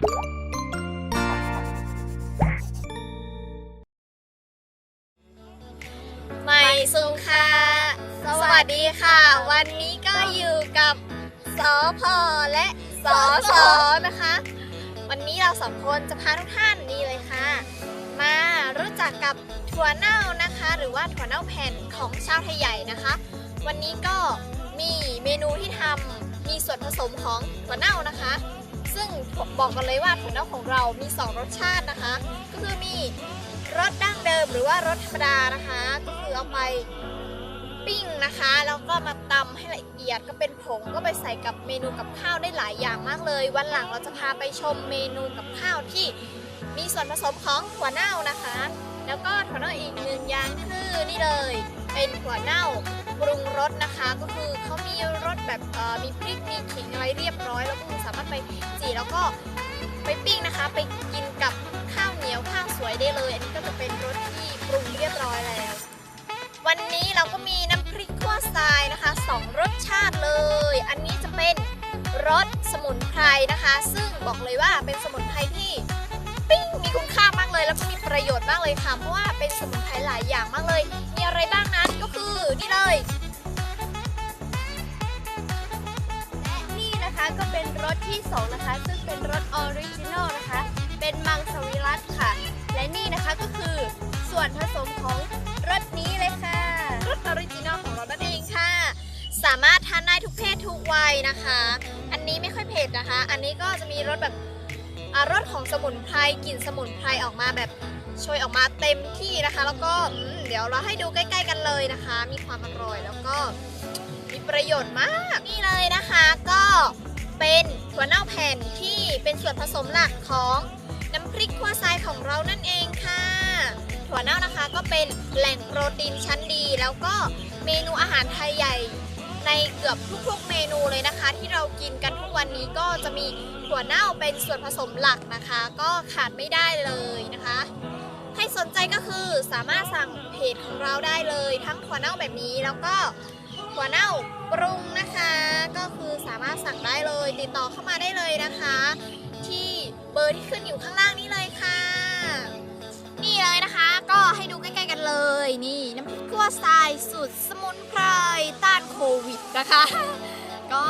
ใหม่สุงค่ะ สวัสดีค่ะ วันนี้ก็อยู่กับสอพอและสอสอนะคะ วันนี้เราสองคนจะพาทุกท่านนี่เลยค่ะ มารู้จักกับถั่วเน่านะคะ หรือว่าถั่วเน่าแผ่นของชาวไทยใหญ่นะคะ วันนี้ก็มีเมนูที่ทำมีส่วนผสมของถั่วเน่านะคะ ซึ่งบอกกันเลยว่าถั่วเน่าของเรามี 2 รสชาตินะคะ ก็คือมีรสดั้งเดิมหรือว่ารสธรรมดานะคะ ก็คือเอาไปปิ้งนะคะ แล้วก็มาตำให้ละเอียดก็เป็นผงก็ไปใส่กับเมนูกับข้าวได้หลายอย่างมากเลย วันหลังเราจะพาไปชมเมนูกับข้าวที่มีส่วนผสมของถั่วเน่านะคะ แล้วก็ถั่วเน่าอีกหนึ่งอย่างคือนี่เลย เป็นถั่วเน่าปรุงรสนะคะ ก็คือเขามีรสแบบมีพริกมีขิ งอะไรเรียบร้อยแล้วก็สามารถไปจีแล้วก็ไปปิ้งนะคะ ไปกินกับข้าวเหนียวข้าวสวยได้เลย อันนี้ก็จะเป็นรสที่ปรุงเรียบร้อยแล้ว วันนี้เราก็มีน้ำพริกขั่วทรายนะคะสองรสชาติเลย อันนี้จะเป็นรสสมุนไพรนะคะ ซึ่งบอกเลยว่าเป็นสมุนไพรที่ปิ้งมีคุณค่ามากเลย แล้วก็มีประโยชน์มากเลยค่ะเพราะว่าเป็นสมุนไพรหลายอย่างมากเลย มีอะไรบ้าง ก็เป็นรสที่ 2 นะคะ ซึ่งเป็นรสออริจินอลนะคะ เป็นมังสวิรัตค่ะ และนี่นะคะก็คือส่วนผสมของรสนี้เลยค่ะรสออริจินอลของเรานั่นเองค่ะ สามารถทานได้ทุกเพศทุกวัยนะคะ อันนี้ไม่ค่อยเผ็ดนะคะ อันนี้ก็จะมีรสแบบอ่ารสของสมุนไพรกลิ่นสมุนไพรออกมาแบบโชยออกมาเต็มที่นะคะ แล้วก็อืมเดี๋ยวเราให้ดูใกล้ๆกันเลยนะคะ มีความอร่อยแล้วก็มีประโยชน์มาก นี่เลยนะคะก็เป็น ถั่วเน่าแผ่นที่เป็นส่วนผสมหลักของน้ำพริกขั่วทรายของเรานั่นเองค่ะ ถั่วเน่านะคะก็เป็นแหล่งโปรตีนชั้นดี แล้วก็เมนูอาหารไทยใหญ่ ในเกือบทุกๆเมนูเลยนะคะ ที่เรากินกันทุกวันนี้ก็จะมีถั่วเน่าเป็นส่วนผสมหลักนะคะ ก็ขาดไม่ได้เลยนะคะให้สนใจก็คือสามารถสั่งเพจของเราได้เลย ทั้งถั่วเน่าแบบนี้แล้วก็ ถั่วเน่าปรุงนะคะ ก็คือสามารถสั่งได้เลย ติดต่อเข้ามาได้เลยนะคะ ที่เบอร์ที่ขึ้นอยู่ข้างล่างนี้เลยค่ะ นี่เลยนะคะ ก็ให้ดูใกล้ๆกันเลย นี่น้ำพริกกัวทรายสูตรสมุนไพรต้านโควิดนะคะ ก็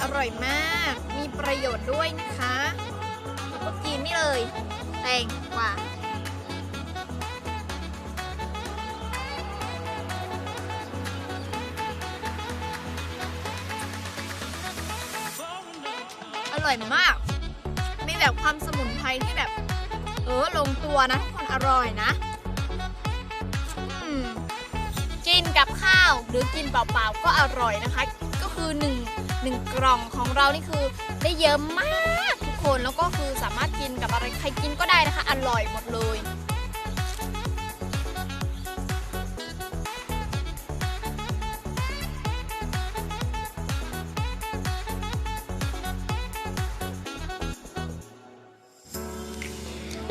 อร่อยมาก มีประโยชน์ด้วยนะคะก็กินนี่เลย แตงกว่า ร่อยมาก มีแบบความสมุนไพรที่แบบ เออลงตัวนะทุกคนอร่อยนะกินกับข้าวหรือกินเปล่าๆก็อร่อยนะคะ ก็คือหนึ่งหนึ่งกล่องของเรานี่คือได้เยอะมากทุกคนแล้วก็คือสามารถกินกับอะไรใครกินก็ได้นะคะ อร่อยหมดเลย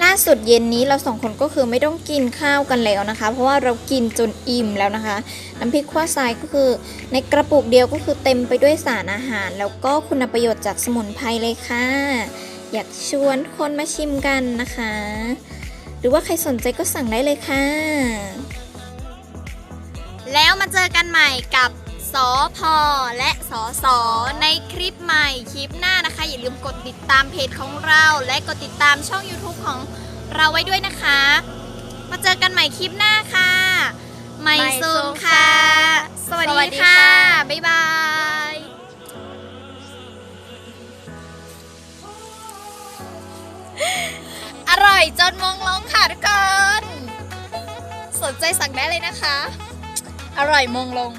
ล่าสุดเย็นนี้เราสองคนก็คือไม่ต้องกินข้าวกันแล้วนะคะ เพราะว่าเรากินจนอิ่มแล้วนะคะ น้ำพริกขั่วทรายก็คือในกระปุกเดียวก็คือเต็มไปด้วยสารอาหาร แล้วก็คุณประโยชน์จากสมุนไพรเลยค่ะ อยากชวนคนมาชิมกันนะคะ หรือว่าใครสนใจก็สั่งได้เลยค่ะ แล้วมาเจอกันใหม่กับ สอพอและสอสอในคลิปใหม่คลิปหน้านะคะ อย่าลืมกดติดตามเพจของเรา และกดติดตามช่อง YouTube ของเราไว้ด้วยนะคะ มาเจอกันใหม่คลิปหน้าค่ะไม่ซูมค่ะ สวัสดีค่ะ บ๊ายบายอร่อยจนมองลงค่ะทุกคน สนใจสั่งได้เลยนะคะ อร่อยมองลง